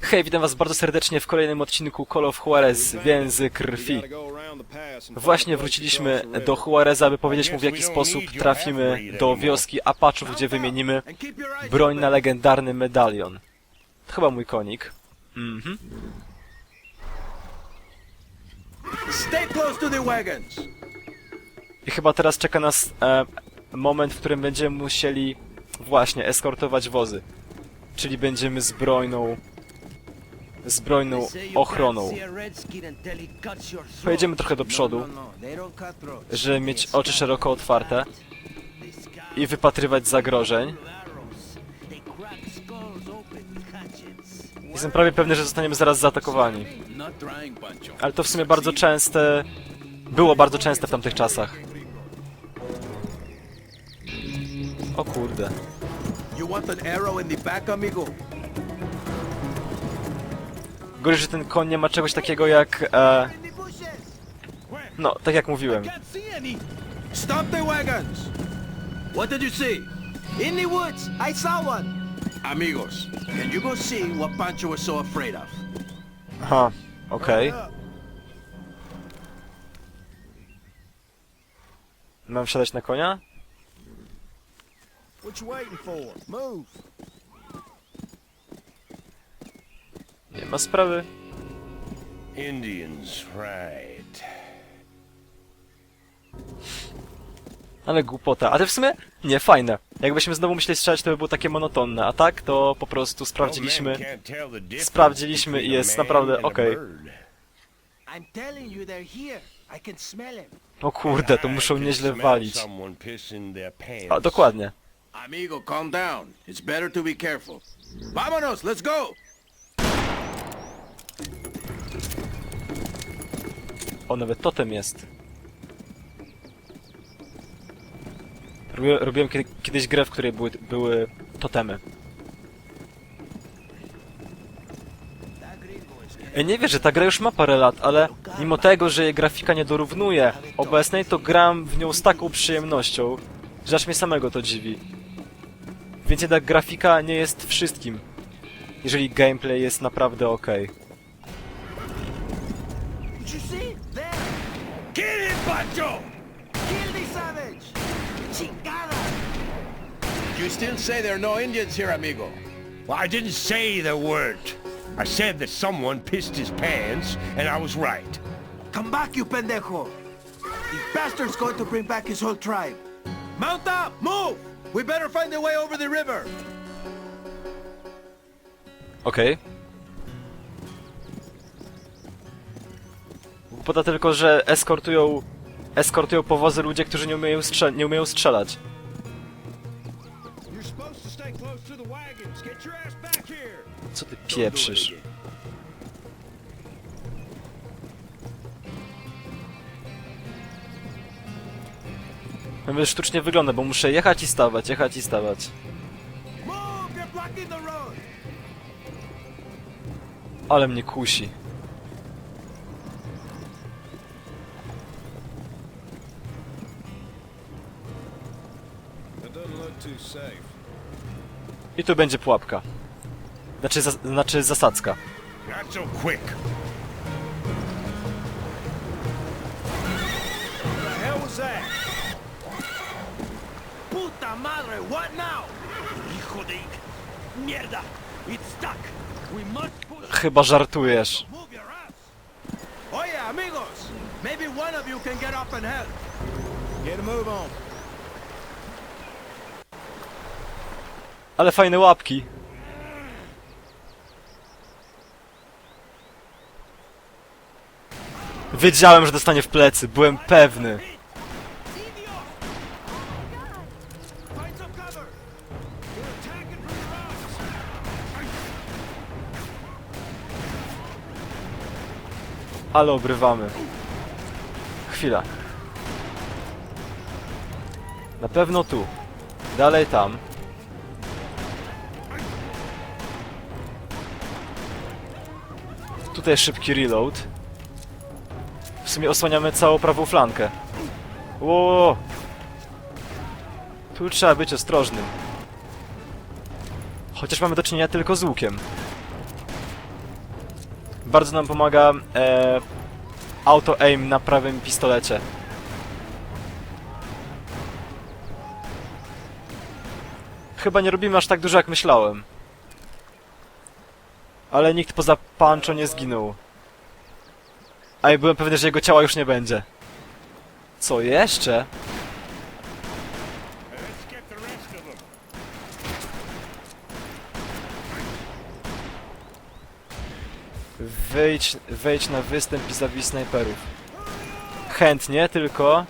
Hej, witam was bardzo serdecznie w kolejnym odcinku Call of Juarez, Więzy Krwi. Właśnie wróciliśmy do Juareza, aby powiedzieć mu w jaki sposób trafimy do wioski Apachów, gdzie wymienimy broń na legendarny medalion. To chyba mój konik. Mhm. I chyba teraz czeka nas e, moment, w którym będziemy musieli właśnie eskortować wozy. Czyli będziemy zbrojną zbrojną ochroną. Pojedziemy trochę do przodu, żeby mieć oczy szeroko otwarte i wypatrywać zagrożeń. Jestem prawie pewny, że zostaniemy zaraz zaatakowani. Ale to w sumie bardzo częste... Było bardzo częste w tamtych czasach. O kurde. You want an arrow in the back, amigo? Gorzej, że ten koń nie ma czegoś takiego jak... E, no, tak jak mówiłem. Stop the wagons. What did you see? In the woods, I saw one. Amigos, can you go see what Pancho was so afraid of? Aha, okej. Mam wsiadać na konia? What you waiting for? Move. Ma sprawy. Indians, right. Ale głupota. A to w sumie nie, fajne. Jakbyśmy znowu musieli strzelać, to by było takie monotonne. A tak, to po prostu sprawdziliśmy. sprawdziliśmy i jest naprawdę okej. I'm telling you, they're here. I can smell them. O kurde, to muszą nieźle walić. A, dokładnie. Amigo, calm down. It's better to be careful. Vámonos, let's go. O, nawet totem jest. Robiłem, robiłem kiedy, kiedyś grę, w której były, były totemy. Ja nie wierzę, ta gra już ma parę lat, ale mimo tego, że jej grafika nie dorównuje obecnej, to gram w nią z taką przyjemnością, że aż mnie samego to dziwi. Więc jednak grafika nie jest wszystkim, jeżeli gameplay jest naprawdę okej. Get him, Pancho! Kill the savage. Chingada. You still say there are no Indians here, amigo? Well, I didn't say there weren't. I said that someone pissed his pants, and I was right. Come back, you pendejo. The bastard's going to bring back his whole tribe. Mount up, move. We better find a way over the river. Okej. Głupota tylko, że eskortują... Eskortują powozy ludzie, którzy nie umieją, strze nie umieją strzelać. Co ty pieprzysz? Nawet sztucznie wygląda, bo muszę jechać i stawać, jechać i stawać. Ale mnie kusi. I tu będzie pułapka. Znaczy, za znaczy zasadzka. Not so quick. The hell was that? Puta madre, what now? Hijo de... Mierda! It's stuck. We must push. Chyba żartujesz. Move your ass. Yeah, amigos. Maybe one of you can get up and help. Get a move on. Ale fajne łapki. Wiedziałem, że dostanie w plecy, byłem pewny. Ale obrywamy. Chwila. Na pewno tu. Dalej tam. Tutaj szybki reload. W sumie osłaniamy całą prawą flankę. Ło! Tu trzeba być ostrożnym. Chociaż mamy do czynienia tylko z łukiem. Bardzo nam pomaga e, auto aim na prawym pistolecie. Chyba nie robimy aż tak dużo jak myślałem. Ale nikt poza Pancho nie zginął. A ja byłem pewny, że jego ciała już nie będzie. Co jeszcze? Wejdź, wejdź na występ i zabij snajperów. Chętnie, tylko...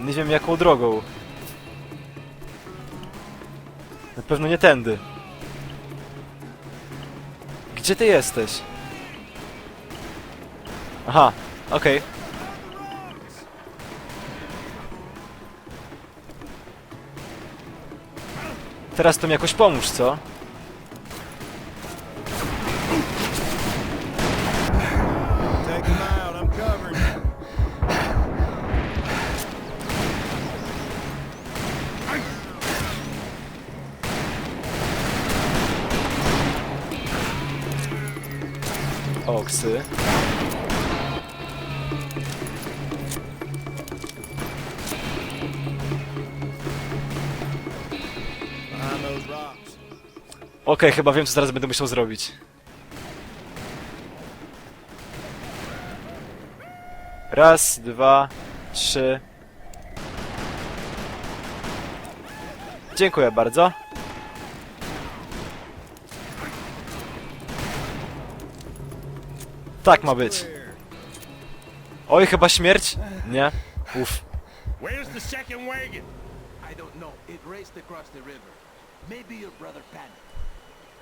Nie wiem jaką drogą. Pewno nie tędy. Gdzie ty jesteś? Aha, okej. Teraz to mi jakoś pomóż, co? Oksy. Okej, chyba wiem, co zaraz będę musiał zrobić. Raz, dwa, trzy. Dziękuję bardzo. Tak ma być. Oj, chyba śmierć? Nie? Uff. Where's the second wagon? I don't know. It raced across the river. Maybe your brother panicked.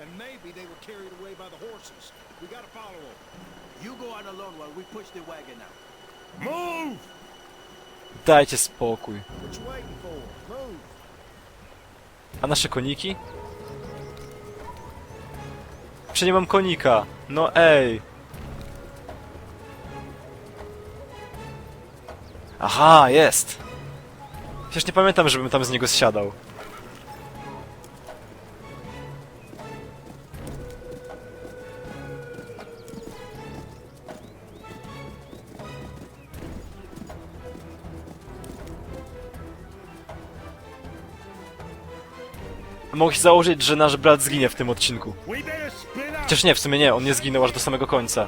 And maybe they were carried away by the horses. We gotta follow them. You go on alone while we push the wagon out. Move! Dajcie spokój. A nasze koniki? Przecież nie mam konika. No ej. Aha, jest. Przecież nie pamiętam, żebym tam z niego zsiadał. Mogę się założyć, że nasz brat zginie w tym odcinku. Chociaż nie, w sumie nie, on nie zginął aż do samego końca.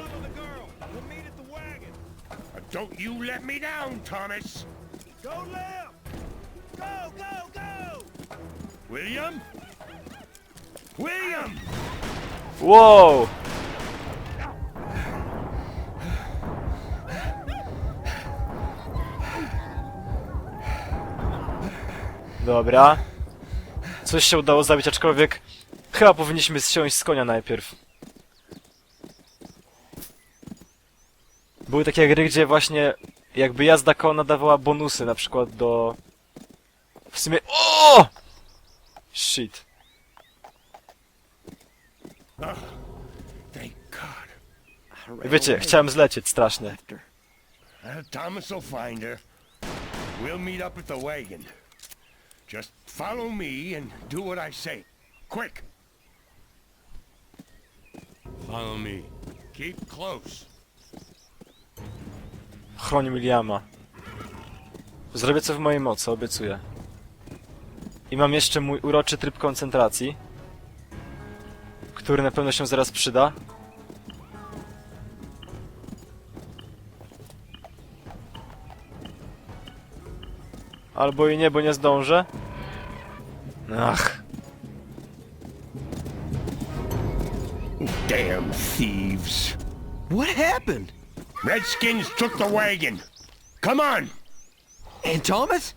Down, Thomas. Go left. Go, go, go. William? William! Wow! Dobra. Coś się udało zabić, aczkolwiek chyba powinniśmy zsiąść z konia najpierw. Były takie gry, gdzie właśnie jakby jazda konna dawała bonusy, na przykład do... W sumie... O! Shit. Thank God. Wiecie, chciałem zlecieć strasznie. Well, Thomas will find her. We'll meet up at the wagon. Just follow me and do what I say. Quick! Follow me. Keep close. Chroń Williama. Zrobię co w mojej mocy, obiecuję. I mam jeszcze mój uroczy tryb koncentracji, który na pewno się zaraz przyda. Albo i nie, bo nie zdążę. Ach, Damn thieves. What happened? Redskins took the wagon. Come on! And Thomas?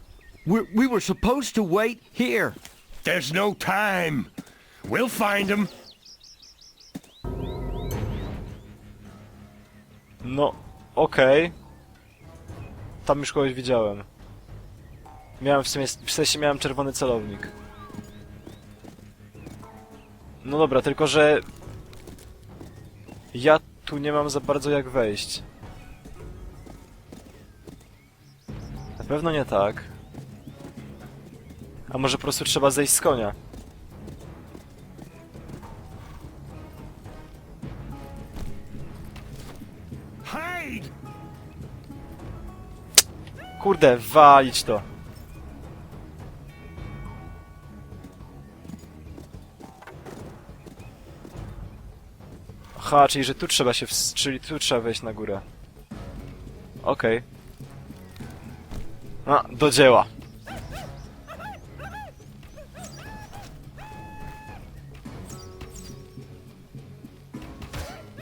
We, we were supposed to wait here. There's no time. We'll find them. no, okej. Tam już kogoś widziałem. Miałem w sumie, w sensie miałem czerwony celownik. No dobra, tylko że... Ja tu nie mam za bardzo jak wejść. Na pewno nie tak. A może po prostu trzeba zejść z konia? Kurde, walić to. Aha, czyli że tu trzeba się... Czyli tu trzeba wejść na górę. Okej. Okay. A, do dzieła.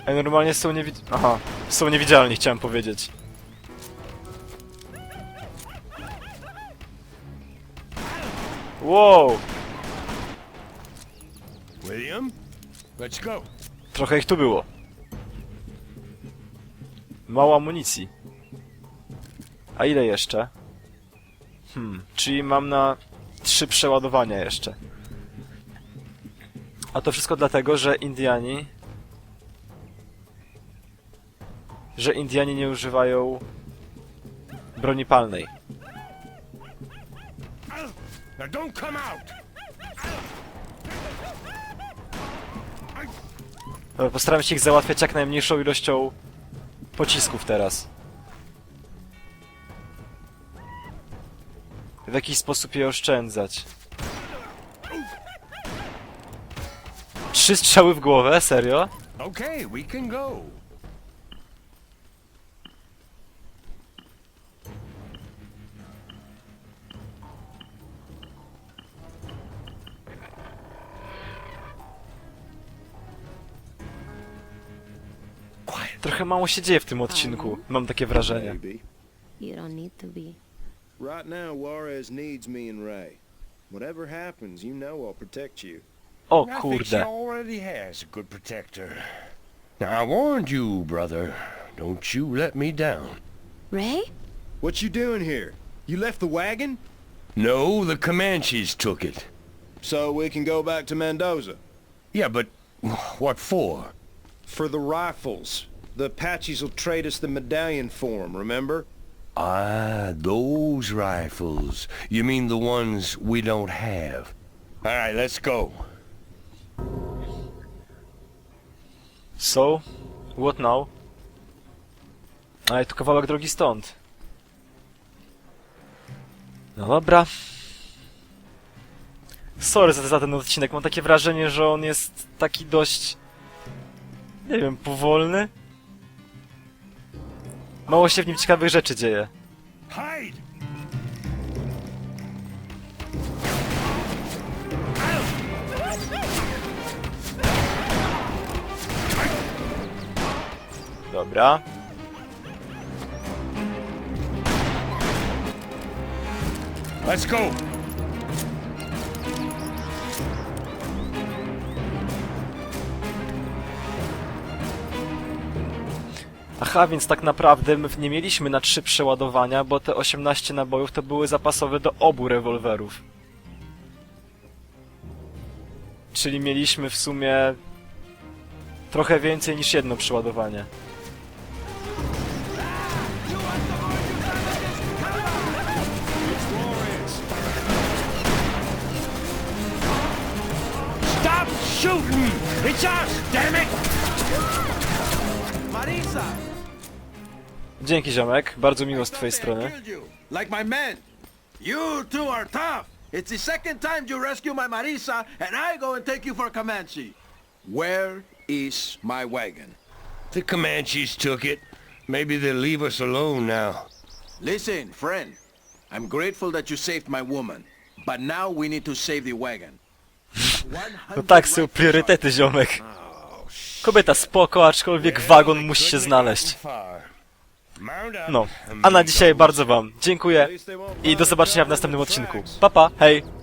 Ej, normalnie są niewid... Aha, są niewidzialni, chciałem powiedzieć. Wow, William, let's go. trochę ich tu było. Mało amunicji. A ile jeszcze? Hmm, czyli mam na trzy przeładowania jeszcze. A to wszystko dlatego, że Indiani... Że Indianie nie używają broni palnej. Now don't come out. Dobra, Postaram się ich załatwiać jak najmniejszą ilością pocisków teraz. W jakiś sposób je oszczędzać. Trzy strzały w głowę? Serio? Okay, we can go. Trochę mało się dzieje w tym odcinku, mam takie wrażenie. Maybe. You don't need to be. Right now, Juarez needs me and Ray. Whatever happens, you know I'll protect you. O I think he kurde. already has a good protector. Now I warned you, brother. Don't you let me down. Ray? What you doing here? You left the wagon? No, the Comanches took it. So we can go back to Mendoza. Yeah, but what for? For the rifles. The Apaches will trade us the medallion for 'em, remember? Ah, those rifles. You mean the ones we don't have? All right, let's go. So? What now? Ale to kawałek drogi stąd. No dobra. Sorry za, za ten odcinek, mam takie wrażenie, że on jest taki dość... Nie wiem, powolny? Mało się w nim ciekawych rzeczy dzieje. Dobra. Let's go. Aha, więc tak naprawdę my nie mieliśmy na trzy przeładowania, bo te 18 nabojów to były zapasowe do obu rewolwerów. Czyli mieliśmy w sumie trochę więcej niż jedno przeładowanie. Stop shooting! It's us, damn it! Marisa! Dzięki ziomek, bardzo miło z twojej strony. like my men. You two are tough. It's the second time you rescue my Marisa, and I go and take you for Comanche. Where is my wagon? The Comanches took it. Maybe they'll leave us alone now. Listen, friend. I'm grateful that you saved my woman, but now we need to save the wagon. No tak, są priorytety ziomek. Kobieta spoko, aczkolwiek wagon musi się znaleźć. No, a na dzisiaj bardzo wam dziękuję i do zobaczenia w następnym odcinku. tracks. Pa pa, hej!